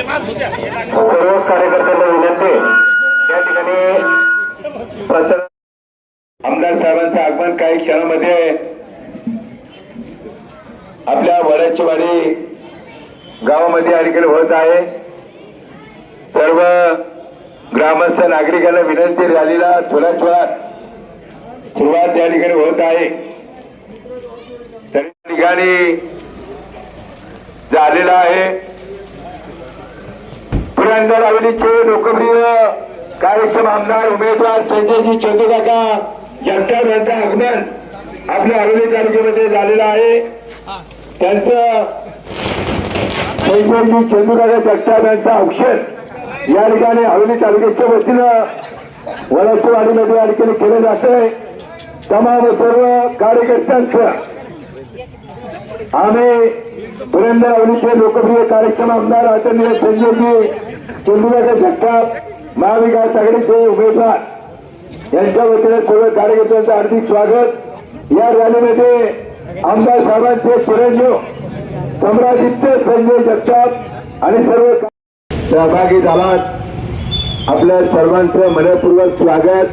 सर्व कार्यकर्त्यांना विनंती या ठिकाणी प्रचार आमदार साहेबांचं आगमन काही क्षणामध्ये आपल्या वड्याची वाडी गावामध्ये अलीकडे होत आहे. सर्व ग्रामस्थ नागरिकांना विनंती झालेला थोडा थोडा सुरुवात या ठिकाणी होत आहे. त्या ठिकाणी झालेला आहे. पुरंदर हवेलीचे लोकप्रिय कार्यक्षम आमदार उमेदवार संजयजी चंदूकाका जगताप यांचं आगमन आपल्या हवेली तालुक्यामध्ये झालेलं आहे. त्यांचं संजयजी चंदूकाका जगताप यांचं औषध या ठिकाणी हवेली तालुक्याच्या वतीनं वळसवाडीमध्ये या ठिकाणी केलं जातंय तमाम सर्व कार्यकर्त्यांचं आम्ही पुरंदर अवनीचे लोकप्रिय कार्यक्षम आमदार आदरणीय संजयजी चंदुकाका जगताप महाविकास आघाडीचे उमेदवार यांच्या वतीने सर्व कार्यकर्त्यांचं हार्दिक स्वागत. या रॅलीमध्ये आमदार साहेबांचे चिरंजीव सम्रादित्य संजय जगताप आणि सर्व सहभागी झालात. आपल्या सर्वांचं मनपूर्वक स्वागत.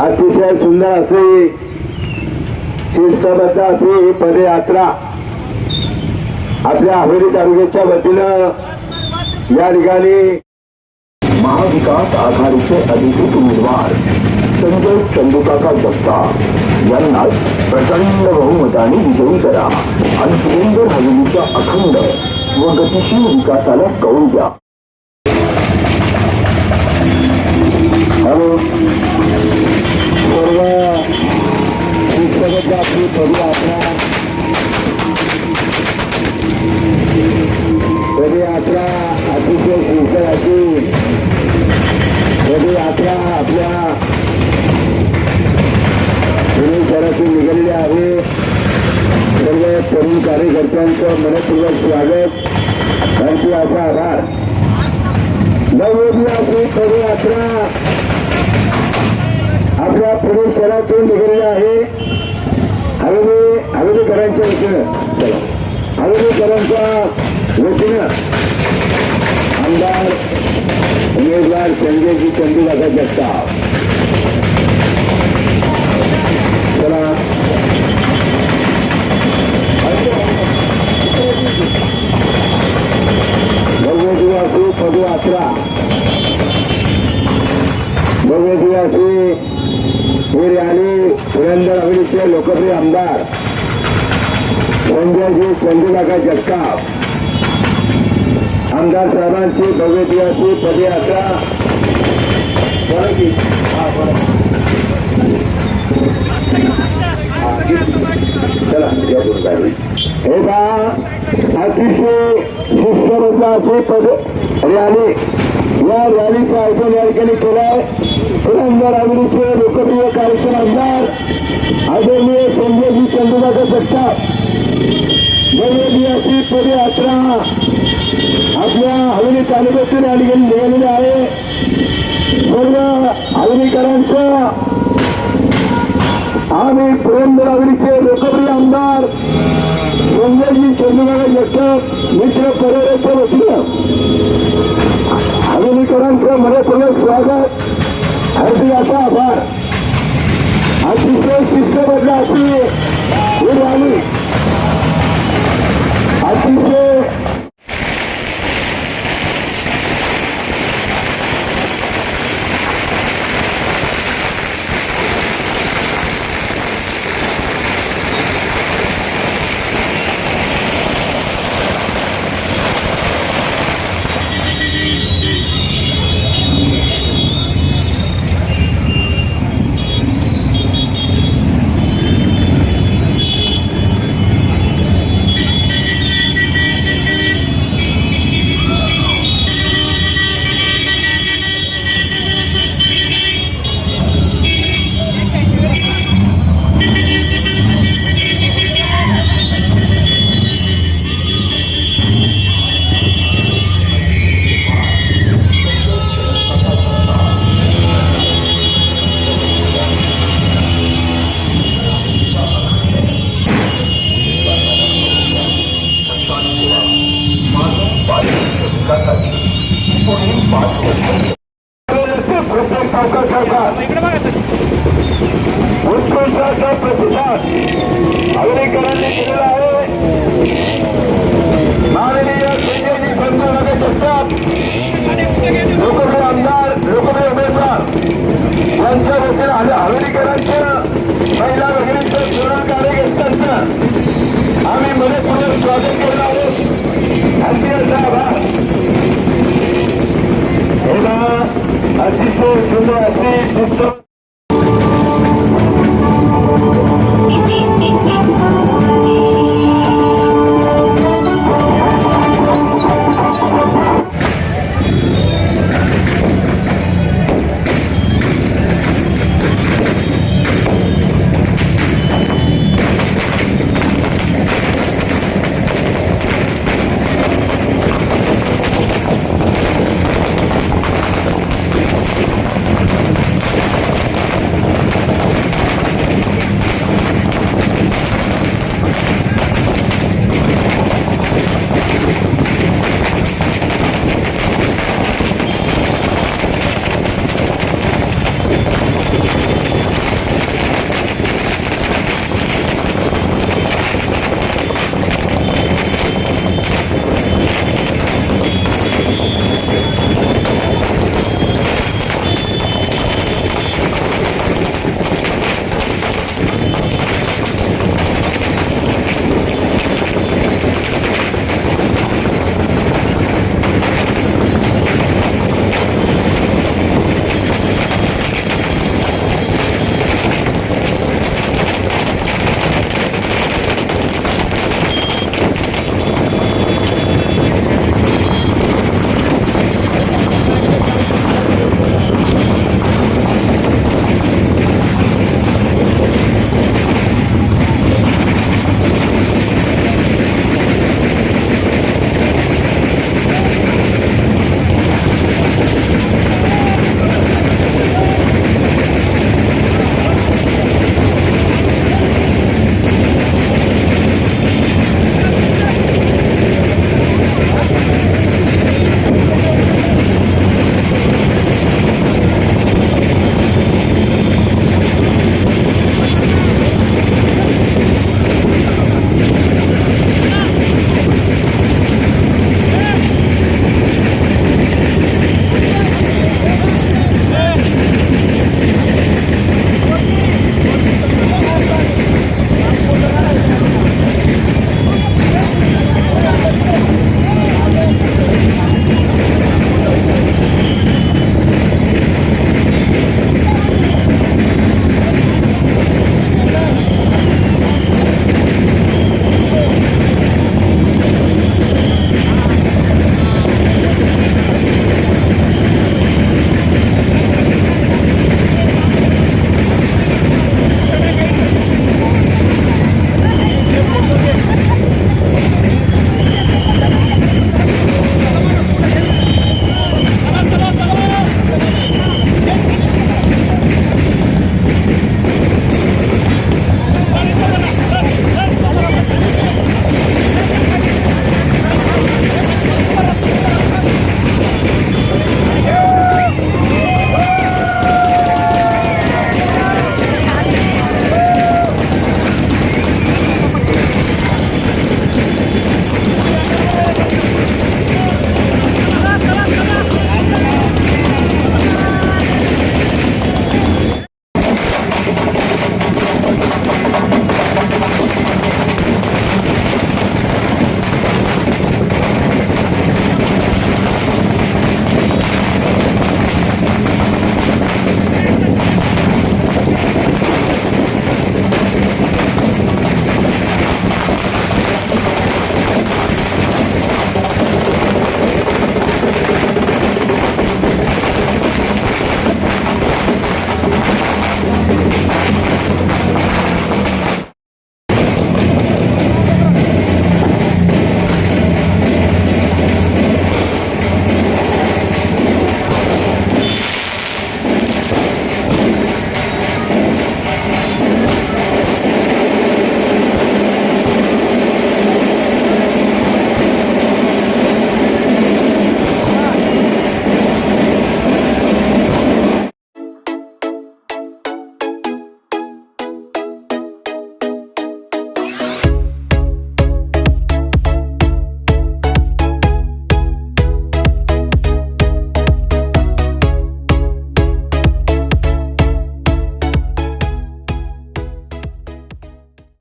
अतिशय सुंदर असे शिस्तबद्ध असे ही पदयात्रा आपल्या हवेली तालुक्याच्या वतीनं या ठिकाणी महाविकास आघाडीचे अधिकृत उमेदवार संजय चंदुकाका जगताप यांना प्रचंड बहुमताने विजयी करा आणि पुरंदर हवेलीच्या अखंड व गतिशील विकासाला कौल द्या. हॅलो सर्व शिस्तबद्ध आपली कधी पदयात्रा अतिशय सुंदर कधी पदयात्रा आपल्या पुणे शहरातून निघालेली आहे सर्व तरुण कार्यकर्त्यांचं मनपूर्वक स्वागत त्यांची असा आभार नवोदया ही पदयात्रा आपल्या पुणे शहरातून निघालेली आहे. हवेली हवेलीकरांच्या वतीनं हवेलीकरांच्या वतीनं आमदार उमेदवार संजयजी चंदूकाका जगताप. चला. भव्य दिवासी पदयात्रा भव्य दिवासी ही रॅली पुरंदर अभिनेते लोकप्रिय आमदार. संजयजी चंदूकाका जगताप. आमदार साहेबांची भव्य दिवासी पदयात्रा. चला या दोन हे पहा अतिशय शिस्तबद्ध पद रॅली. या रॅलीचं आयोजन या ठिकाणी केलं आहे केलंय. आमदार हवेलीचे लोकप्रिय कार्यक्रम आमदार आदरणीय संजयजी चंदुकाका जगताप भव्य अशी पदयात्रा आपल्या हवेली तालुक्यातून या ठिकाणी निघालेली आहे. सर्व हवेलीकरांचं. आम्ही पुरंदर हवेलीचे लोकप्रिय आमदार संजयजी चंदुकाका जगताप मित्र परिवाराच्या वतीनं. अगदी याचा आभार. अतिशय शिस्तबद्ध अशी ही अतिशय उत्कृष्टाचा प्रतिसाद अग्निकरांनी दिलेला आहे. माननीय संजयजी संजय नगर जगताप लोकप्रिय आमदार लोकप्रिय उमेदवार यांच्या वतीनं आणि हवेलीकरांचं महिला भगिनींचं तरुण कार्यकर्त्यांचं आम्ही मनपूर्वक स्वागत करत आहोत. अतिशय असा आभार. हे अतिशय सुंदर अति